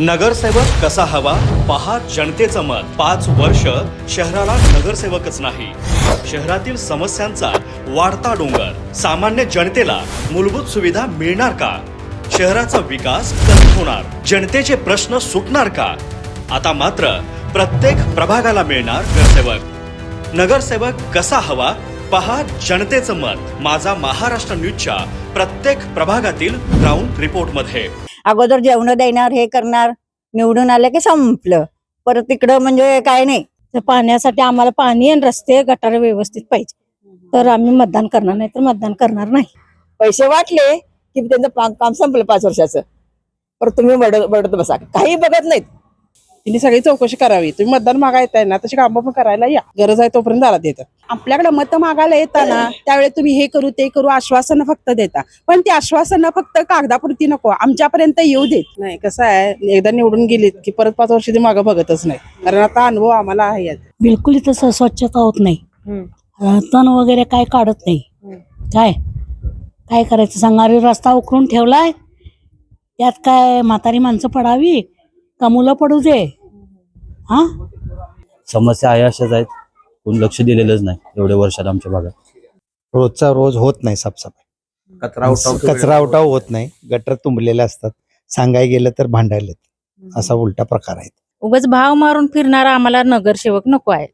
नगरसेवक कसा हवा? पहा जनतेचं मत. पाच वर्ष शहराला नगरसेवकच नाही. शहरातील समस्यांचा वाढता डोंगर. सामान्य जनतेला मूलभूत सुविधा मिळणार का? शहराचा विकास कसा होणार? जनतेचे प्रश्न सुटणार का? आता मात्र प्रत्येक प्रभागाला मिळणार नगरसेवक. नगरसेवक कसा हवा? पहा जनतेचं मत. माझा महाराष्ट्र न्यूजच्या प्रत्येक प्रभागातील ग्राउंड रिपोर्टमध्ये अगोदर जेवण देणार हे करणार निवडून आलं की संपलं. परत तिकडं म्हणजे काय नाही. तर पाण्यासाठी आम्हाला पाणी आणि रस्ते गटार व्यवस्थित पाहिजे. तर आम्ही मतदान करणार नाही तर मतदान करणार नाही. पैसे वाटले की त्यांचं काम संपलं पाच वर्षाचं. परत तुम्ही बडत बडत बसा. काही बघत नाहीत. तिने सगळी चौकशी करावी. तुम्ही मतदान मागा येताय ना तशी कामं पण करायला या. गरज आहे तोपर्यंत दारात येतात आपल्याकडे मत मागायला येताना त्यावेळी तुम्ही हे करू ते करू आश्वासनं फक्त देता. पण ती आश्वासनं फक्त कागदापुरती नको आमच्यापर्यंत येऊ देत. नाही कसं आहे एकदा निवडून गेलीत की परत पाच वर्ष ते मागं बघतच नाही. कारण आता अनुभव आम्हाला आहे यात. बिलकुल इथं स- स्वच्छता होत नाही. तण वगैरे काय काढत नाही. काय? काय करायचं? सांगारी रस्ता उकरून ठेवलाय. त्यात काय म्हातारी माणसं पडावी? का मुलं पडू दे? हा? समस्या आहे अशाच आहेत. कोण लक्ष दिलेलंच नाही एवढ्या वर्षात आमच्या भागात. रोजचा रोज होत नाही साफसफाई. कचरा उठाव होत नाही. गटर तुंबलेले असतात. सांगाय गेलं तर भांडायला असा उलटा प्रकार आहे. उगाच भाव मारून फिरणारा आम्हाला नगरसेवक नको आहे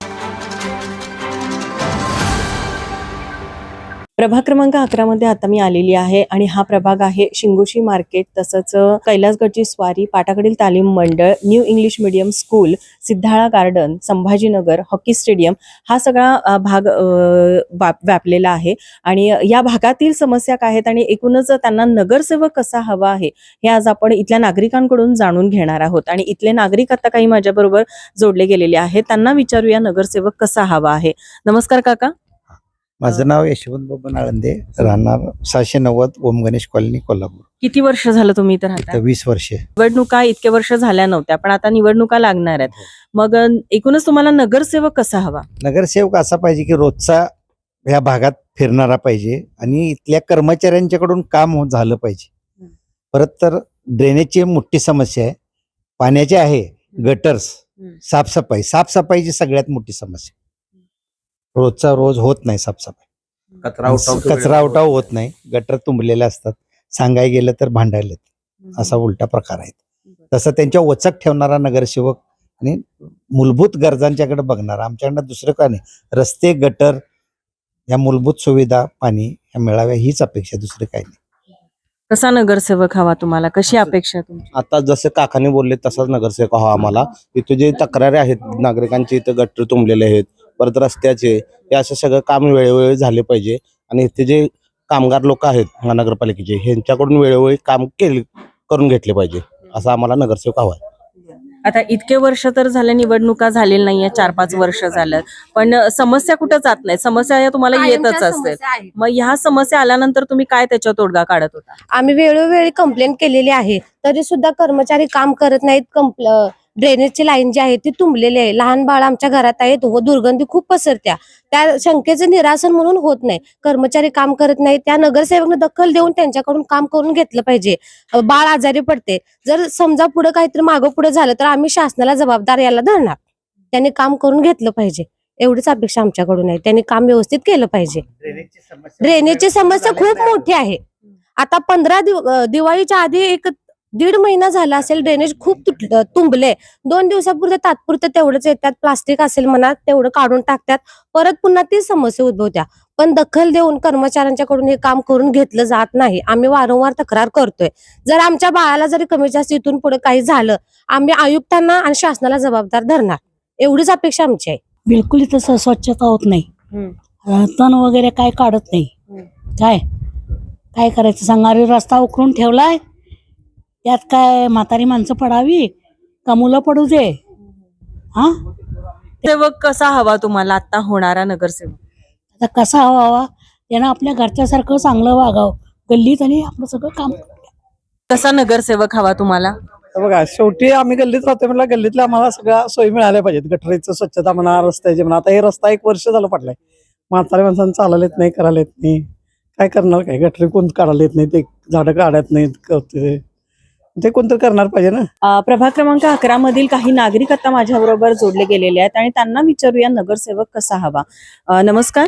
प्रभाग क्रमांक अकरा मध्ये आता मी आलेली आहे आणि हा प्रभाग आहे शिंगोशी मार्केट तसंच कैलासगडची स्वारी पाटाकडील तालीम मंडळ new English medium school Siddhala garden Sambhajinagar hockey stadium हा सगळा भाग व्याप- व्यापलेला आहे. आणि या भागातील समस्या काय आहेत आणि एकूणच त्यांना नगरसेवक कसा हवा आहे हे आज आपण इथल्या नागरिकांकडून जाणून घेणार आहोत. आणि इथले नागरिक आता काही माझ्याबरोबर जोडले गेलेले आहेत. त्यांना विचारूया नगरसेवक कसा हवा आहे. नमस्कार काका. माझं नाव यशवंत बाबा आळंदे राहणार सहाशे नव्वद ओम गणेश कॉलनी कोल्हापूर. किती वर्ष झालं तुम्ही इथं राहता? तर वीस वर्षे. निवडणुका इतके वर्ष झाल्या नव्हत्या पण आता निवडणुका लागणार आहेत. मग अ, एकूणच तुम्हाला नगरसेवक कसा हवा? नगरसेवक असा पाहिजे की रोजचा ह्या भागात फिरणारा पाहिजे आणि इथल्या कर्मचाऱ्यांच्याकडून काम हो- झालं पाहिजे. परत तर ड्रेनेजची मोठी समस्या आहे. पाण्याची आहे गटर्स. साफसफाई साफसफाईची सगळ्यात मोठी समस्या. रोजचा रोज होत नाही साफसफाई. कचरा उठाव होत नाही. गटर तुंबलेले असतात. सांगाय गेलं तर भांडायला असा उलटा प्रकार आहे. तसं त्यांच्या वचक ठेवणारा नगरसेवक आणि मूलभूत गरजांच्याकडे बघणारा आमच्याकडनं दुसरं काय नाही. रस्ते गटर या मूलभूत सुविधा पाणी ह्या मिळाव्या हीच अपेक्षा दुसरं काही नाही. कसा नगरसेवक हवा तुम्हाला? कशी अपेक्षा आता जसे काकाने बोलले तसाच नगरसेवक हवा आम्हाला. इथे जे तक्रारी आहेत नागरिकांची इथे गटर तुंबलेले आहेत. परत रस्त्याचे हे असं सगळं काम वेळोवेळी झाले पाहिजे. आणि इथे जे कामगार लोक आहेत महानगरपालिकेचे ह्यांच्याकडून वेळोवेळी काम केले करून घेतले पाहिजे. असा आम्हाला नगरसेवक हवा आहे. आता इतके वर्ष तर झाले निवडणुका झालेल्या नाहीये चार पाच वर्ष झालं. पण समस्या कुठं जात नाही? समस्या या तुम्हाला येतच असते मग ह्या समस्या आल्यानंतर तुम्ही काय त्याच्या तोडगा काढत होता? आम्ही वेळोवेळी कंप्लेंट केलेली आहे. तरी सुद्धा कर्मचारी काम करत नाहीत कंप्ल ड्रेनेजची लाईन जी आहे ती तुंबलेली आहे. लहान बाळ आमच्या घरात आहेत व दुर्गंधी खूप पसरत्या त्या शंकेचं निरासन म्हणून होत नाही. कर्मचारी काम करत नाहीत. त्या नगरसेवकने दखल देऊन त्यांच्याकडून काम करून घेतलं पाहिजे. बाळ आजारी पडते. जर समजा पुढे काहीतरी मागं पुढे झालं तर आम्ही शासनाला जबाबदार याला धरणार. त्यांनी काम करून घेतलं पाहिजे. एवढीच अपेक्षा आमच्याकडून आहे. त्यांनी काम व्यवस्थित केलं पाहिजे. ड्रेनेजची समस्या खूप मोठी आहे. आता पंधरा दिवाळीच्या आधी एक दीड महिना झाला असेल ड्रेनेज खूप तुटलं तुंबले दोन दिवसापुरते तात्पुरते तेवढंच येतात प्लास्टिक असेल म्हणा तेवढं काढून टाकतात. परत पुन्हा तीच समस्या उद्भवत्या. पण दखल देऊन कर्मचाऱ्यांच्याकडून हे काम करून घेतलं जात नाही. आम्ही वारंवार तक्रार करतोय. जर आमच्या बाळाला जरी कमी जास्त इथून पुढे काही झालं आम्ही आयुक्तांना आणि शासनाला जबाबदार धरणार. एवढीच अपेक्षा आमची आहे. बिलकुल इथं स्वच्छता होत नाही. तण वगैरे काय काढत नाही. काय? काय करायचं? सांगारी रस्ता उकरून ठेवलाय. त्यात काय म्हातारी माणसं पडावी? का मुलं पडू दे? हा? सेवक कसा हवा तुम्हाला आता होणारा नगरसेवक? आता कसा हवा त्यानं आपल्या घरच्यासारखं चांगलं वागावं. गल्लीत आणि आपलं सगळं काम कसा नगरसेवक हवा तुम्हाला? बघा शेवटी आम्ही गल्लीत राहतो म्हटलं गल्लीतल्या आम्हाला सगळ्या सोयी मिळाल्या पाहिजेत. गटरीचं स्वच्छता म्हणा रस्त्याची म्हणा. आता हे रस्ता एक वर्ष झालं पडलाय. म्हाताऱ्या माणसांना चालायला येत नाही करायला येत नाही. काय करणार काय? गटरी कोण काढायला येत नाही ते झाडं काढत नाहीत करते ते कोणतरी करणार पाहिजे ना? प्रभाग क्रमांक अकरा मधील काही नागरिक आता माझ्या बरोबर जोडले गेलेले आहेत आणि त्यांना विचारूया नगरसेवक कसा हवा. नमस्कार.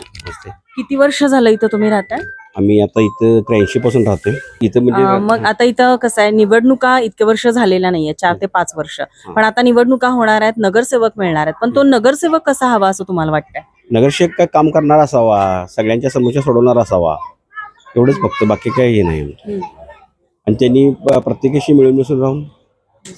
किती वर्ष झालं इथं तुम्ही राहताय? आम्ही आता इथं त्र्याऐंशी पासून राहतोय. इथं अ, मग आता इथं कसं आहे निवडणुका इतके वर्ष झालेल्या नाहीये चार ते पाच वर्ष. पण आता निवडणुका होणार आहेत नगरसेवक मिळणार आहेत. पण तो नगरसेवक कसा हवा असं तुम्हाला वाटतंय? नगरसेवक काय काम करणार असावा सगळ्यांच्या समस्या सोडवणार असावा एवढंच फक्त बाकी काही हे नाही. आणि त्यांनी प्रत्येकाशी मिळून मिसळून राहून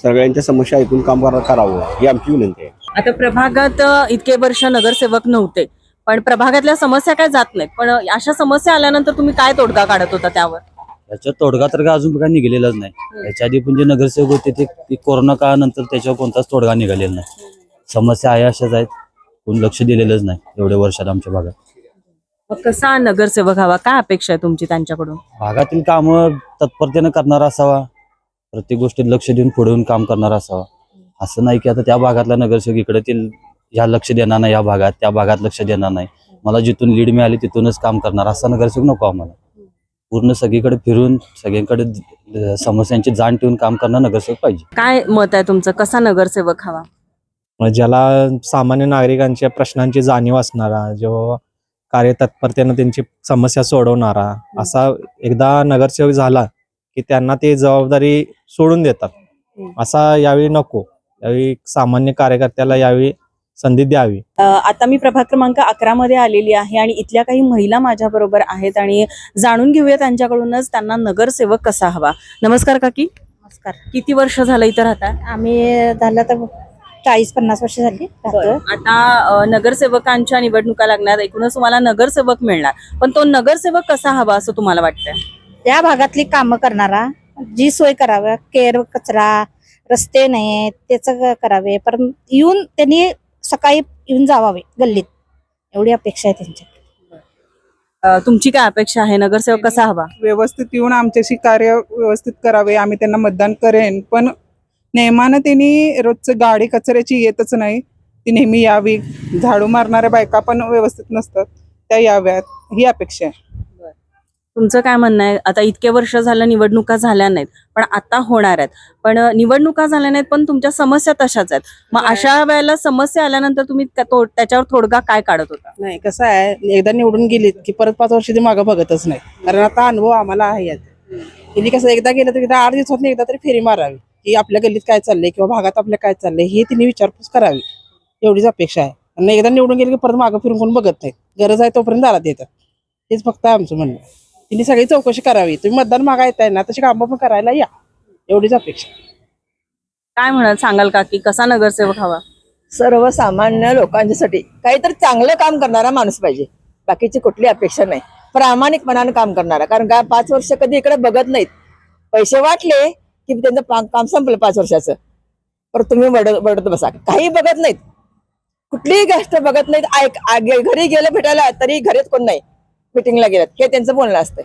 सगळ्यांच्या समस्या ऐकून काम करा- करावं ही आमची विनंती आहे. आता प्रभागात इतके वर्ष नगरसेवक नव्हते पण प्रभागातल्या समस्या काय जात नाहीत. पण अशा समस्या आल्यानंतर तुम्ही काय तोडगा काढत होता त्यावर? त्याच्यात तोडगा तर काय अजून काय निघालेलाच नाही. त्याच्या आधी पण जे नगरसेवक होते ते ते कोरोना काळानंतर त्याच्यावर कोणताच तोडगा निघालेला नाही. समस्या आहे अशाच आहेत कोण लक्ष दिलेलंच नाही एवढ्या वर्षात आमच्या भागात. मग कसा नगरसेवक हवा? काय अपेक्षा आहे तुमची त्यांच्याकडून? भागातील कामं तत्परतेनं करणारा असावा. प्रत्येक गोष्टीत लक्ष देऊन पुढे येऊन काम करणारा असावा. असं नाही की आता त्या भागातला नगरसेवक इकडे ते ह्या लक्ष देणार नाही या भागात त्या भागात लक्ष देणार नाही. मला जिथून लीड मिळाली तिथूनच काम करणार. असा नगरसेवक नको आम्हाला. पूर्ण सगळीकडे फिरून सगळीकडे द- समस्यांची जाण ठेवून काम करणार नगरसेवक पाहिजे. काय मत आहे तुमचं? कसा नगरसेवक हवा? ज्याला सामान्य नागरिकांच्या प्रश्नांची जाणीव असणारा जो कार्यतत्परतेनं त्यांची समस्या सोडवणारा असा एकदा नगरसेवक झाला की त्यांना ते जबाबदारी सोडून देतात. असा यावेळी नको. यावेळी सामान्य कार्यकर्त्याला यावेळी संधी द्यावी. आता मी प्रभाग क्रमांक अकरा मध्ये आलेली आहे आणि इथल्या काही महिला माझ्या बरोबर आहेत आणि जाणून घेऊया त्यांच्याकडूनच त्यांना नगरसेवक कसा हवा. नमस्कार काकी. नमस्कार. किती वर्ष झालं इथं राहताय आम्ही झालं तर चाळीस पन्नास वर्ष झाली राहतो. आता नगरसेवकांच्या निवडणुका लागणार. एकूणच तुम्हाला नगरसेवक मिळणार. पण तो नगरसेवक कसा हवा असं तुम्हाला वाटतंय? त्या भागातली कामं करणारा जी सोय कराव्या केर कचरा रस्ते नाही त्याचं करावे. पण येऊन त्यांनी सकाळी येऊन जावावे गल्लीत. एवढी अपेक्षा आहे त्यांच्या अ, तुमची काय अपेक्षा आहे? नगरसेवक कसा हवा? व्यवस्थित येऊन आमच्याशी कार्य व्यवस्थित करावे आम्ही त्यांना मतदान करेन. पण नेमानं त्यांनी रोजचं गाडी कचऱ्याची येतच नाही. ती नेहमी यावी. झाडू मारणाऱ्या बायका पण व्यवस्थित नसतात. त्या याव्यात. ही अपेक्षा आहे. तुमचं काय म्हणणं आहे? आता इतके वर्ष झालं निवडणुका झाल्या नाहीत पण आता होणार आहेत. पण निवडणुका झाल्या नाहीत पण तुमच्या समस्या तशाच आहेत. मग अशा वेळेला समस्या आल्यानंतर तुम्ही त्याच्यावर थोडगा काय काढत होता? नाही कसं आहे एकदा निवडून गेलीत की परत पाच वर्ष ते मागं बघतच नाही. कारण आता अनुभव आम्हाला आहे यात त्यांनी कसं एकदा गेलं तर एकदा आठ दिवसात एकदा तरी फेरी मारावी. की आपल्या गल्लीत काय चाललंय किंवा भागात आपल्या काय चाललंय हे तिने विचारपूस करावी. एवढीच अपेक्षा आहे. आणि एकदा निवडून गेले की परत मागं फिरून कोण बघत नाही. गरज आहे तोपर्यंत दारात येतात. हेच फक्त आमचं म्हणणं आहे. तिने सगळी चौकशी करावी. तुम्ही मतदान मागा येताय ना तशी कामं पण करायला या. एवढीच अपेक्षा काय म्हणाल सांगाल का की कसा नगरसेवक हवा? सर्वसामान्य लोकांच्यासाठी काहीतरी चांगलं काम करणारा माणूस पाहिजे. बाकीची कुठली अपेक्षा नाही. प्रामाणिकपणानं काम करणारा. कारण का पाच वर्ष कधी इकडे बघत नाहीत. पैसे वाटले की त्यांचं पा- काम संपलं पाच वर्षाचं. पर तुम्ही बडत बडत बसा. काही बघत नाहीत. कुठलीही गोष्ट बघत नाहीत. ऐक घरी गेलं भेटायला तरी घरीच कोण नाही. मिटिंगला गेलं हे त्यांचं बोलणं असतं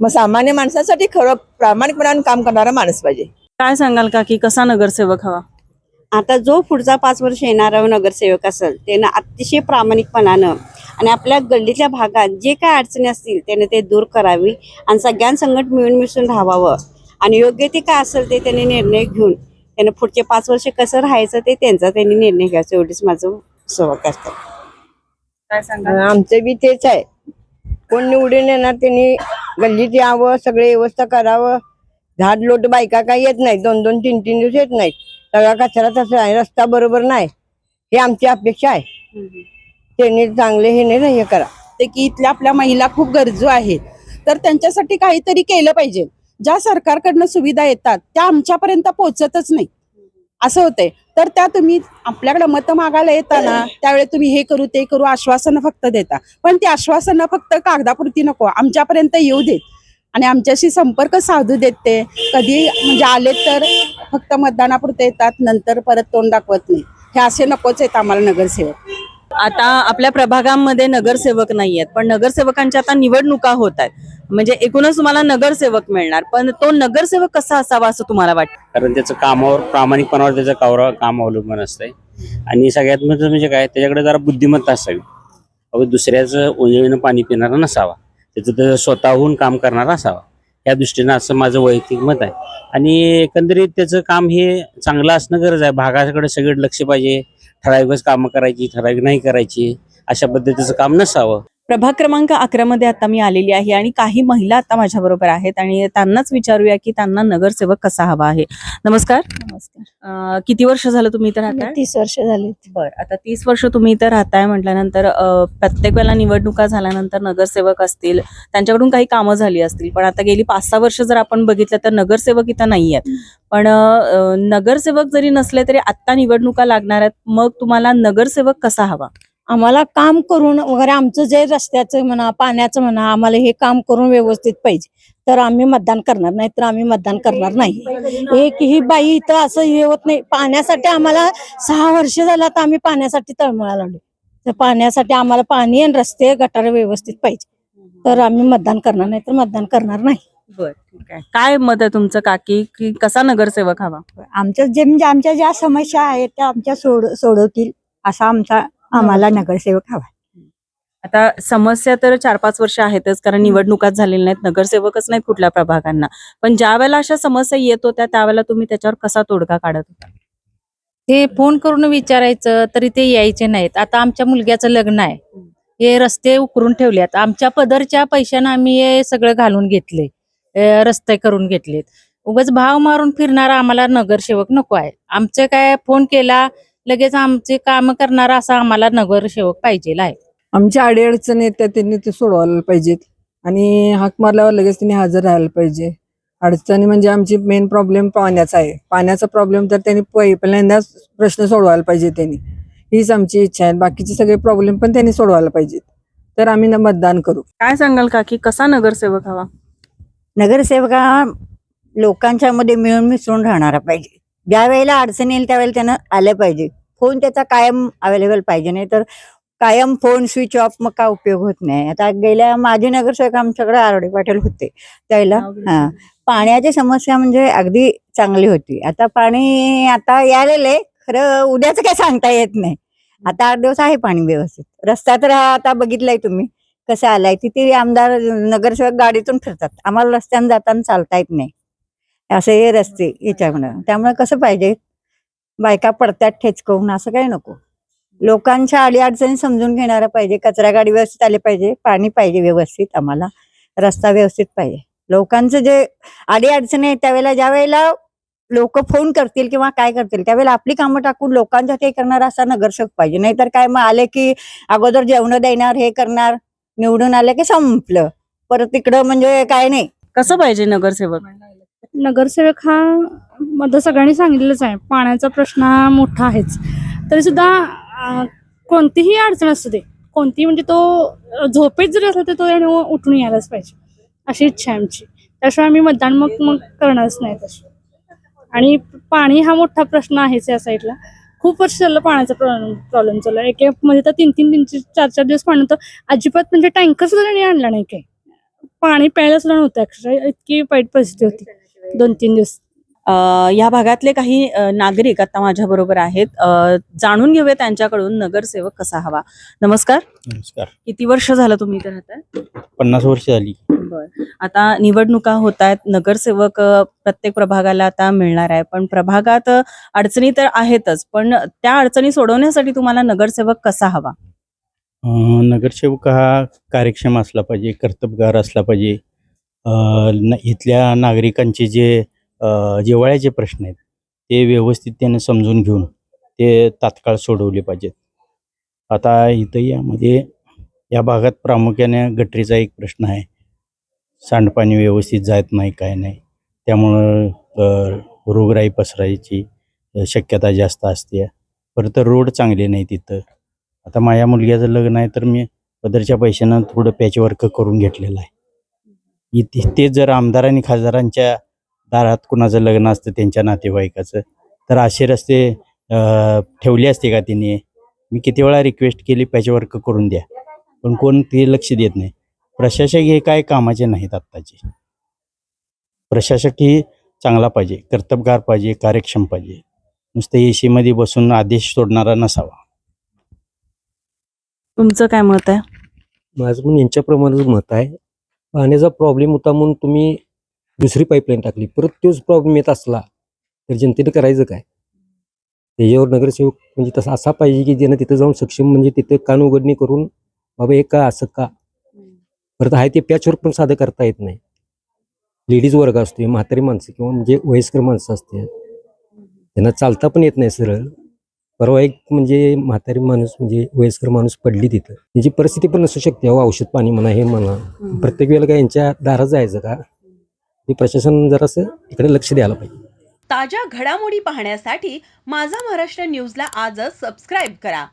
मग सामान्य माणसासाठी खरं प्रामाणिकपणानं काम करणारा माणूस पाहिजे. काय सांगाल का की कसा नगरसेवक हवा? आता जो पुढचा पाच वर्ष येणारा नगरसेवक असेल त्यानं अतिशय प्रामाणिकपणानं आणि आपल्या गल्लीतल्या भागात जे काय अडचणी असतील त्याने ते दूर करावी आणि सगळ्यांसंगत मिळून मिसळून राहावं. आणि योग्य ते काय असेल ते त्यांनी निर्णय घेऊन त्याने पुढचे पाच वर्ष कसं राहायचं ते त्यांचा त्यांनी निर्णय घ्यायचा एवढीच माझं काय सांगाल? आमचं बी तेच आहे. कोण निवडून येणार त्यांनी गल्लीत यावं सगळे व्यवस्था करावं. झाड लोट बायका काही येत नाही दोन दोन तीन तीन दिवस येत नाहीत. सगळा कचरा तसा आहे. रस्ता बरोबर नाही. हे आमची अपेक्षा आहे. त्यांनी चांगले हे नाही हे करा. ते की इथल्या आपल्या महिला खूप गरजू आहेत. तर त्यांच्यासाठी काहीतरी केलं पाहिजे. ज्या सरकारकडनं सुविधा येतात त्या आमच्यापर्यंत पोहोचतच नाही. असं होतंय. तर त्या तुम्ही आपल्याकडे मतं मागायला येताना त्यावेळी तुम्ही हे करू ते करू आश्वासनं फक्त देता. पण ती आश्वासनं फक्त कागदापुरती नको. आमच्यापर्यंत येऊ देत. आणि आमच्याशी संपर्क साधू देत ते. कधी म्हणजे आले तर फक्त मतदानापुरते येतात नंतर परत तोंड दाखवत नाही. हे असे नकोच आहेत आम्हाला नगरसेवक. आता आपल्या प्रभागांमध्ये नगरसेवक नाही आहेत पण नगरसेवकांच्या आता निवडणुका होत आहेत. म्हणजे एकूणच तुम्हाला नगरसेवक मिळणार पण तो नगरसेवक कसा असावा असं तुम्हाला वाटतं? कारण त्याचं कामावर प्रामाणिकपणावर त्याचं कावर काम अवलंबून असतंय. आणि सगळ्यात महत्त्वाचं म्हणजे काय त्याच्याकडे जरा बुद्धिमत्ता असावी. अहो दुसऱ्याचं उजळीनं पाणी पिणारा नसावा. त्याचं त्याचं स्वतःहून काम करणारा असावा. या दृष्टीनं असं माझं वैयक्तिक मत आहे. आणि एकंदरीत त्याचं काम हे चांगलं असणं गरज आहे. भागाकडे सगळं लक्ष पाहिजे. ठराविकच कामं करायची ठराविक नाही करायची. अशा पद्धतीचं काम नसावं. प्रभाग क्रमांक अकरा मध्ये आता मी आलेली आहे आणि काही महिला आता माझ्या बरोबर आहेत आणि त्यांनाच विचारूया की त्यांना नगरसेवक कसा हवा आहे. नमस्कार. नमस्कार. किती वर्ष झालं तुम्ही इथं राहताय? तीस वर्ष झाली बर आता तीस वर्ष तुम्ही इथं राहताय म्हटल्यानंतर प्रत्येक वेळेला निवडणुका झाल्यानंतर नगरसेवक असतील त्यांच्याकडून काही कामं झाली असतील पण आता गेली पाच सहा वर्ष जर आपण बघितलं तर नगरसेवक इथं नाही आहेत. पण नगरसेवक जरी नसले तरी आत्ता निवडणुका लागणार आहेत मग तुम्हाला नगरसेवक कसा हवा? आम्हाला काम करून वगैरे आमचं जे रस्त्याचं म्हणा पाण्याचं म्हणा आम्हाला हे काम करून व्यवस्थित पाहिजे. तर आम्ही मतदान करणार नाही तर आम्ही मतदान करणार नाही. एकही बाई इथं असं हे होत नाही. पाण्यासाठी आम्हाला सहा वर्ष झालं तर आम्ही पाण्यासाठी तळमळा लावले. तर पाण्यासाठी आम्हाला पाणी आणि रस्ते गटार व्यवस्थित पाहिजे. तर आम्ही मतदान करणार नाही तर मतदान करणार नाही. बर ठीक आहे. काय मत आहे तुमचं काकी? की कसा नगरसेवक हवा? आमच्या जे म्हणजे आमच्या ज्या समस्या आहेत त्या आमच्या सोड सोडवतील असा आमचा आम्हाला नगरसेवक हवा. आता समस्या तर चार पाच वर्ष आहेतच कारण निवडणुकाच झालेल्या नाहीत. नगरसेवकच नाहीत कुठल्या प्रभागांना. पण ज्या वेळेला अशा समस्या येत होत्या त्यावेळेला तुम्ही त्याच्यावर कसा तोडगा काढत होता? ते फोन करून विचारायचं तरी ते यायचे नाहीत. आता आमच्या मुलग्याचं लग्न आहे. हे रस्ते उकरून ठेवलेत. आमच्या पदरच्या पैशानं आम्ही हे सगळं घालून घेतले. रस्ते करून घेतलेत. उगाच भाव मारून फिरणारा आम्हाला नगरसेवक नको आहे. आमचे काय फोन केला लगेच आमचे काम करणारा असा आम्हाला नगरसेवक पाहिजे आहे. आमच्या अडीअडचणी आहेत त्या त्यांनी ते सोडवायला पाहिजेत. आणि हाक मारल्यावर लगेच त्यांनी हजर राहायला पाहिजे. अडचणी म्हणजे आमची मेन प्रॉब्लेम पाण्याचा आहे. पाण्याचा प्रॉब्लेम तर त्यांनी पहि- पहिल्यांदाच प्रश्न सोडवायला पाहिजे त्यांनी. हीच आमची इच्छा आहे. बाकीचे सगळे प्रॉब्लेम पण त्यांनी सोडवायला पाहिजेत. तर आम्ही न मतदान करू. काय सांगाल काकी? कसा नगरसेवक हवा? नगरसेवक हा लोकांच्या मध्ये मिळून मिसळून राहणारा पाहिजे. ज्या वेळेला अडचण येईल त्यावेळेला त्यानं आलं पाहिजे. फोन त्याचा कायम अवेलेबल पाहिजे. नाही तर कायम फोन स्विच ऑफ मग काय उपयोग होत नाही. आता गेल्या माझे नगरसेवक आमच्याकडे आरोडे पाटील होते. त्यावेळेला हा. पाण्याची समस्या म्हणजे अगदी चांगली होती. आता पाणी आता यायलेलं आहे खरं उद्याचं काय सांगता येत नाही. आता आठ दिवस आहे पाणी व्यवस्थित. रस्ता तर हा आता बघितलाय तुम्ही. कसं आलाय? तिथे आमदार नगरसेवक गाडीतून फिरतात. आम्हाला रस्त्यानं जाताना चालता येत नाही. असे हे रस्ते याच्यामुळं. त्यामुळे कसं पाहिजे? बायका पडत्यात ठेचकवून असं काही नको. लोकांच्या अडीअडचणी समजून घेणारा पाहिजे कचरा गाडी व्यवस्थित आले पाहिजे पाणी पाहिजे व्यवस्थित आम्हाला रस्ता व्यवस्थित पाहिजे. लोकांचं जे अडीअडचणी आहेत त्यावेळेला ज्या वेळेला लोक फोन करतील किंवा काय करतील त्यावेळेला आपली कामं टाकून लोकांच्या ते करणार असा नगरसेवक पाहिजे. नाहीतर काय मग आले की अगोदर जेवण देणार हे करणार निवडून आले की संपलं. परत तिकडं म्हणजे काय नाही. कसं पाहिजे नगरसेवक? नगरसेवक हा मध्ये सगळ्यांनी सांगितलेलंच आहे. पाण्याचा प्रश्न हा मोठा आहेच. तरी सुद्धा कोणतीही अडचण असू दे. कोणती म्हणजे तो झोपेत जरी असला तर तो याने उठून यायलाच पाहिजे. अशी इच्छा आहे आमची. त्याशिवाय आम्ही मतदान मग मग करणारच नाही तशी आणि पाणी हा मोठा प्रश्न आहेच या साईडला. खूप वर्ष झालं पाण्याचा प्रॉब्लेम चालू आहे. एक मध्ये तर तीन तीन तीन चार चार दिवस पाणी होतं. अजिबात म्हणजे टँकर सुद्धा आणला नाही काही. पाणी प्यायला सुद्धा नव्हतं अक्षरशः. इतकी वाईट परिस्थिती होती. दोन तीन दिवस. या भागातले काही नागरिक आता माझ्या बरोबर आहेत. जाणून घेऊया त्यांच्याकडून नगरसेवक कसा हवा. नमस्कार. नमस्कार. किती वर्ष झालं तुम्ही इथे राहताय? पन्नास वर्ष झाली. बर. आता निवडणुका होत आहेत. नगरसेवक प्रत्येक प्रभागाला आता मिळणार आहे. पण प्रभागात अडचणी तर आहेतच. पण त्या अडचणी सोडवण्यासाठी तुम्हाला नगरसेवक कसा हवा? नगरसेवक हा कार्यक्षम असला पाहिजे कर्तबगार असला पाहिजे. इथल्या नागरिकांचे जे अं, जिव्हाळ्याचे प्रश्न आहेत ते व्यवस्थित त्याने समजून घेऊन ते तात्काळ सोडवले पाहिजेत. आता इथं यामध्ये म्हणजे, या भागात प्रामुख्याने गटरीचा एक प्रश्न आहे. सांडपाणी व्यवस्थित जात नाही काय नाही. त्यामुळं रोगराई पसरायची शक्यता जास्त असते. परत रोड चांगले नाही तिथं आता माझ्या मुलग्याचं लग्न आहे तर मी पदरच्या पैशानं थोडं पॅचवर्क करून घेतलेलं आहे. इथे ते जर आमदारांनी खासदारांच्या दारात कुणाचं लग्न असतं त्यांच्या नातेवाईकाचं तर असे रस्ते ठेवली असते का तिने मी किती वेळा रिक्वेस्ट केली पॅचवर्क करून द्या. पण कोण ते लक्ष देत नाही. प्रशासक हे काय कामाचे नाहीत आत्ताचे. प्रशासक ही चांगला पाहिजे कर्तबगार पाहिजे कार्यक्षम पाहिजे. नुसतं ए सीमध्ये बसून आदेश सोडणारा नसावा. तुमचं काय मत आहे? माझं पण यांच्याप्रमाणेच मत आहे. पाण्याचा प्रॉब्लेम होता म्हणून तुम्ही दुसरी पाईपलाईन टाकली. परत तोच प्रॉब्लेम येत असला तर जनतेने करायचं काय? त्याच्यावर नगरसेवक म्हणजे तसा असा पाहिजे की ज्यानं तिथं जाऊन सक्षम म्हणजे तिथं कान उघडणी करून बाबा हे का असं का? परत आहे ते पॅचवर पण साधं करता येत नाही. लेडीज वर्ग असते म्हातारी माणसं किंवा म्हणजे वयस्कर माणसं असते त्यांना चालता पण येत नाही सरळ. परवा एक म्हणजे म्हातारी माणूस म्हणजे वयस्कर माणूस पडली तिथं. त्याची परिस्थिती पण नसू शकते अहो औषध पाणी म्हणा हे म्हणा. प्रत्येक वेळेला काय यांच्या दारात जायचं का? हे प्रशासन जरासं इकडे लक्ष द्यायला पाहिजे. ताज्या घडामोडी पाहण्यासाठी माझा महाराष्ट्र न्यूजला आजच सबस्क्राईब करा.